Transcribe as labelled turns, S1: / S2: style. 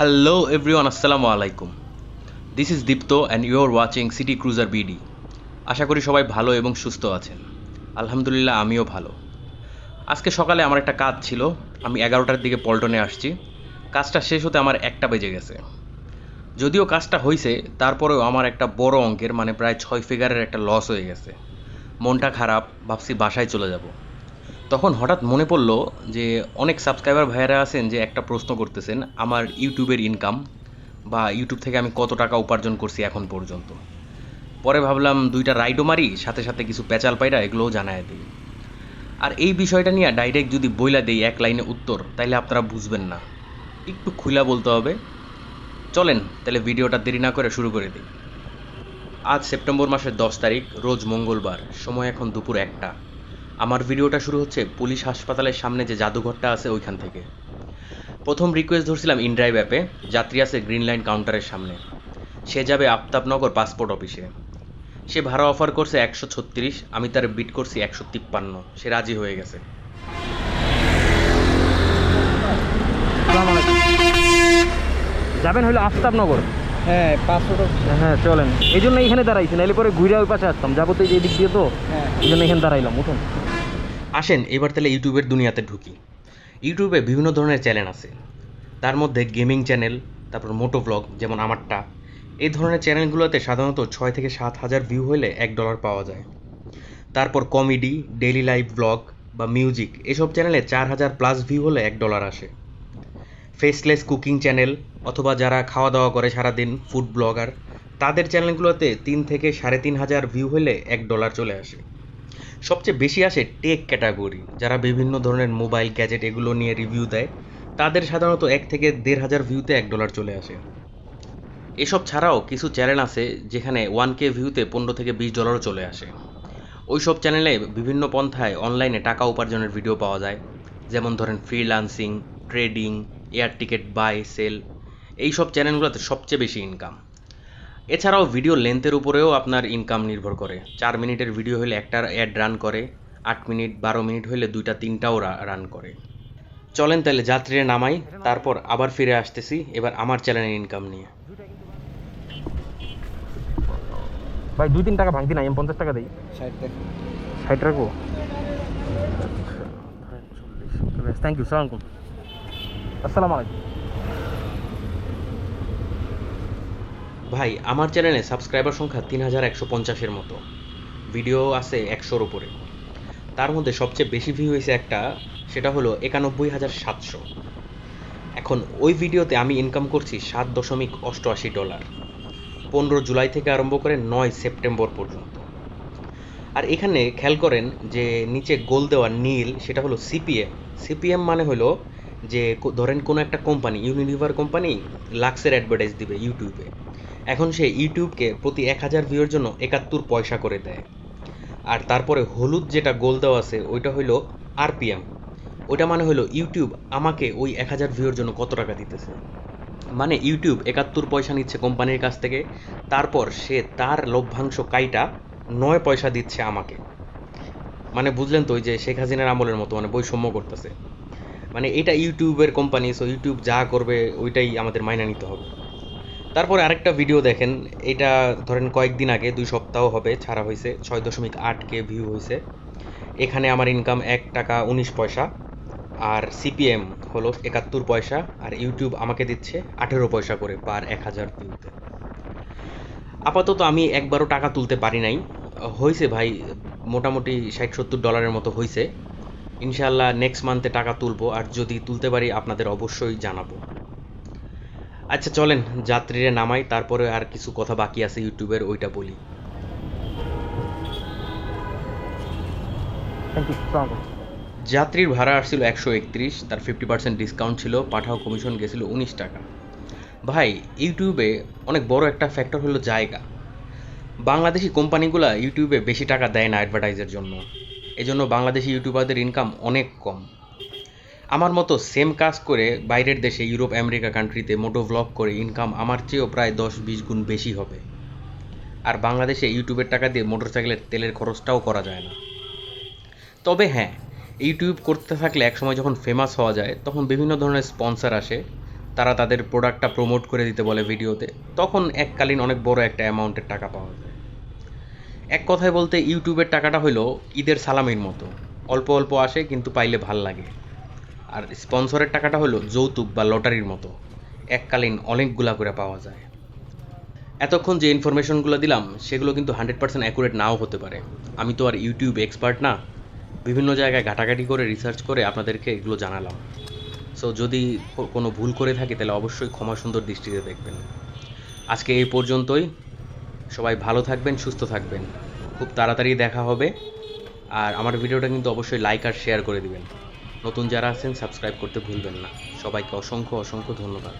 S1: Everyone, Assalamu alaikum. This is Dipto and you are watching City Cruiser BD. আশা করি সবাই ভালো এবং সুস্থ আছেন। আলহামদুলিল্লাহ আমিও ভালো। আজকে সকালে আমার একটা কাজ ছিল। আমি এগারোটার দিকে পল্টনে আসছি। কাজটা শেষ হতে আমার একটা বেজে গেছে। যদিও কাজটা হয়েছে তারপরেও আমার একটা বড় অঙ্কের মানে প্রায় ছয় ফিগারের একটা লস হয়ে গেছে। মনটা খারাপ ভাবছি বাসায় চলে যাব। তখন হঠাৎ মনে পড়ল যে অনেক সাবস্ক্রাইবার ভাইয়েরা আছেন যে একটা প্রশ্ন করতেছেন, আমার ইউটিউবের ইনকাম বা ইউটিউব থেকে আমি কত টাকা উপার্জন করছি এখন পর্যন্ত। পরে ভাবলাম দুইটা রাইডও মারি, সাথে সাথে কিছু প্যাচাল পাইরা এগুলোও জানায় দিই। আর এই বিষয়টা নিয়ে ডাইরেক্ট যদি বইলা দেই এক লাইনে উত্তর, তাইলে আপনারা বুঝবেন না। একটু খুলা বলতে হবে। চলেন তাহলে ভিডিওটা দেরি না করে শুরু করে দিই। আজ সেপ্টেম্বর মাসের দশ তারিখ, রোজ মঙ্গলবার, সময় এখন দুপুর একটা। আমার ভিডিওটা শুরু হচ্ছে পুলিশ হাসপাতালের সামনে যে জাদুঘরটা আছে ওইখান থেকে। প্রথম রিকোয়েস্ট ধরছিলাম ইনড্রাইভ অ্যাপে যাত্রী আছে গ্রিন লাইন কাউন্টারের সামনে। সে যাবে আফতাবনগর পাসপোর্ট অফিসে সে ভাড়া অফার করছে একশো ছত্রিশ আমি তার বিট করছি একশো তিপ্পান্ন। সে রাজি হয়ে গেছে।
S2: যাবেন হলো আফতাবনগর?
S3: হ্যাঁ পাসপোর্ট
S2: হ্যাঁ চলেন। এই জন্য এখানে দাঁড়াইছি নাহলে পরে ঘুরে ওই পাশে আসতাম। যাব তো এই দিক দিয়ে তো
S3: হ্যাঁ।
S2: এই জন্য এখানে দাঁড়াইলাম উঠুন।
S1: আসেন, এবার তাহলে ইউটিউবের দুনিয়াতে ঢুকি। ইউটিউবে বিভিন্ন ধরনের চ্যানেল আছে। তার মধ্যে গেমিং চ্যানেল তারপর মোটো ব্লগ যেমন আমারটা। এই ধরনের চ্যানেলগুলোতে সাধারণত ছয় থেকে সাত হাজার ভিউ হলে এক ডলার পাওয়া যায়। তারপর কমেডি ডেইলি লাইফ ব্লগ বা মিউজিক এসব চ্যানেলে চার হাজার প্লাস ভিউ হলে এক ডলার আসে। ফেসলেস কুকিং চ্যানেল অথবা যারা খাওয়া দাওয়া করে সারাদিন ফুড ব্লগার তাদের চ্যানেলগুলোতে তিন থেকে সাড়ে তিন হাজার ভিউ হলে এক ডলার চলে আসে। সবচেয়ে বেশি আসে টেক ক্যাটাগরি যারা বিভিন্ন ধরনের মোবাইল গ্যাজেট এগুলো নিয়ে রিভিউ দেয়, তাদের সাধারণত এক থেকে দেড় হাজার ভিউতে এক ডলার চলে আসে। এসব ছাড়াও কিছু চ্যানেল আছে যেখানে ওয়ান কে ভিউতে পনেরো থেকে বিশ ডলারও চলে আসে। ওই সব চ্যানেলে বিভিন্ন পন্থায় অনলাইনে টাকা উপার্জনের ভিডিও পাওয়া যায়, যেমন ধরেন freelancing trading air ticket buy sell এই সব চ্যানেলগুলোতে সবচেয়ে বেশি ইনকাম এছাড়াও ভিডিও লেন্থের উপরেও আপনার ইনকাম নির্ভর করে। চার মিনিটের ভিডিও হলে একটার অ্যাড রান করে আট মিনিট বারো মিনিট হলে দুইটা তিনটাও রান করে। চলেন তাহলে যাত্রীরা নামাই তারপর আবার ফিরে আসতেছি। এবার আমার চ্যানেলের ইনকাম নিয়ে।
S2: ভাই দুই তিন টাকা ভাঙতি না আমি পঞ্চাশ টাকা দিই।
S3: ষাট টাকা।
S2: ষাট রাখব থ্যাংক ইউ সালাম আসসালামু আলাইকুম।
S1: ভাই, আমার চ্যানেলে সাবস্ক্রাইবার সংখ্যা তিন হাজার একশো পঞ্চাশের মতো। ভিডিও আছে একশোর উপরে। তার মধ্যে সবচেয়ে বেশি ভিউ হয়েছে একটা, সেটা হলো একানব্বই হাজার সাতশো। এখন ওই ভিডিওতে আমি ইনকাম করছি সাত দশমিক অষ্টআশি ডলার। পনেরো জুলাই থেকে আরম্ভ করে নয় সেপ্টেম্বর পর্যন্ত। আর এখানে খেয়াল করেন যে নিচে গোল দেওয়া নীল, সেটা হলো সিপিএম। সিপিএম মানে হলো যে ধরেন কোনো একটা কোম্পানি ইউনিলিভার কোম্পানি লাক্সের অ্যাডভার্টাইজ দিবে ইউটিউবে এখন সে ইউটিউবকে প্রতি এক হাজার ভিউর জন্য একাত্তর পয়সা করে দেয়। আর তারপরে হলুদ যেটা গোল দেওয়া আছে, ওইটা হলো আরপিএম। ওইটা মানে হলো ইউটিউব আমাকে ওই এক হাজার ভিউর জন্য কত টাকা দিতেছে? মানে ইউটিউব একাত্তর পয়সা নিচ্ছে কোম্পানির কাছ থেকে, তারপর সে তার লভ্যাংশ কাইটা নয় পয়সা দিচ্ছে আমাকে। মানে বুঝলেন তো ওই যে শেখ হাসিনার আমলের মতো মানে বৈষম্য করতেছে। মানে এটা ইউটিউবের কোম্পানি সো ইউটিউব যা করবে, ওইটাই আমাদের মাইনা নিতে হবে। তারপরে আরেকটা ভিডিও দেখেন, এটা ধরেন কয়েকদিন আগে, দুই সপ্তাহ হবে, ছাড়া হয়েছে, ছয় দশমিক আট কে ভিউ হয়েছে। এখানে আমার ইনকাম এক টাকা উনিশ পয়সা, আর সিপিএম হলো একাত্তর পয়সা, আর ইউটিউব আমাকে দিচ্ছে আঠেরো পয়সা করে পার এক হাজার ভিউতে আপাতত আমি একবারও টাকা তুলতে পারি নাই। হয়েছে ভাই, মোটামুটি ষাট সত্তর ডলারের মতো হয়েছে। ইনশাল্লাহ নেক্সট মান্থে টাকা তুলবো, আর যদি তুলতে পারি আপনাদের অবশ্যই জানাব। আচ্ছা চলেন যাত্রীরা নামাই তারপরে আর কিছু কথা বাকি আছে ইউটিউবের ওইটা বলি। যাত্রীর ভাড়া আসছিল একশো একত্রিশ তার ফিফটি পার্সেন্ট ডিসকাউন্ট ছিল পাঠাও কমিশন গেছিল উনিশ টাকা। ভাই ইউটিউবে অনেক বড় একটা ফ্যাক্টর হলো জায়গা। বাংলাদেশি কোম্পানিগুলো ইউটিউবে বেশি টাকা দেয় না অ্যাডভার্টাইজের জন্য। এজন্য বাংলাদেশি ইউটিউবারদের ইনকাম অনেক কম। আমার মতো সেম কাজ করে বাইরের দেশে ইউরোপ, আমেরিকা কান্ট্রিতে মোটো ভ্লগ করে ইনকাম আমার চেয়েও প্রায় দশ বিশ গুণ বেশি হবে। আর বাংলাদেশে ইউটিউবের টাকা দিয়ে মোটরসাইকেলের তেলের খরচটাও করা যায় না। তবে হ্যাঁ ইউটিউব করতে থাকলে একসময় যখন ফেমাস হওয়া যায়, তখন বিভিন্ন ধরনের স্পন্সর আসে। তারা তাদের প্রোডাক্টটা প্রমোট করে দিতে বলে ভিডিওতে। তখন এককালীন অনেক বড় একটা অ্যামাউন্টের টাকা পাওয়া যায়। এক কথায় বলতে, ইউটিউবের টাকাটা হলো ঈদের সালামির মতো। অল্প অল্প আসে, কিন্তু পাইলে ভালো লাগে। আর স্পন্সরের টাকাটা হলো যৌতুক বা লটারির মতো। এককালীন অনেকগুলা করে পাওয়া যায়। এতক্ষণ যে ইনফরমেশনগুলো দিলাম, সেগুলো কিন্তু হান্ড্রেড পার্সেন্ট অ্যাকুরেট নাও হতে পারে। আমি তো আর ইউটিউব এক্সপার্ট না। বিভিন্ন জায়গায় ঘাটাঘাটি করে রিসার্চ করে আপনাদেরকে এগুলো জানালাম। সো যদি কোনো ভুল করে থাকি, তাহলে অবশ্যই ক্ষমা সুন্দর দৃষ্টিতে দেখবেন। আজকে এই পর্যন্তই। সবাই ভালো থাকবেন, সুস্থ থাকবেন। খুব তাড়াতাড়ি দেখা হবে। আর আমার ভিডিওটা কিন্তু অবশ্যই লাইক আর শেয়ার করে দিবেন। নতুন যারা আছেন সাবস্ক্রাইব করতে ভুলবেন না। সবাইকে অসংখ্য অসংখ্য ধন্যবাদ।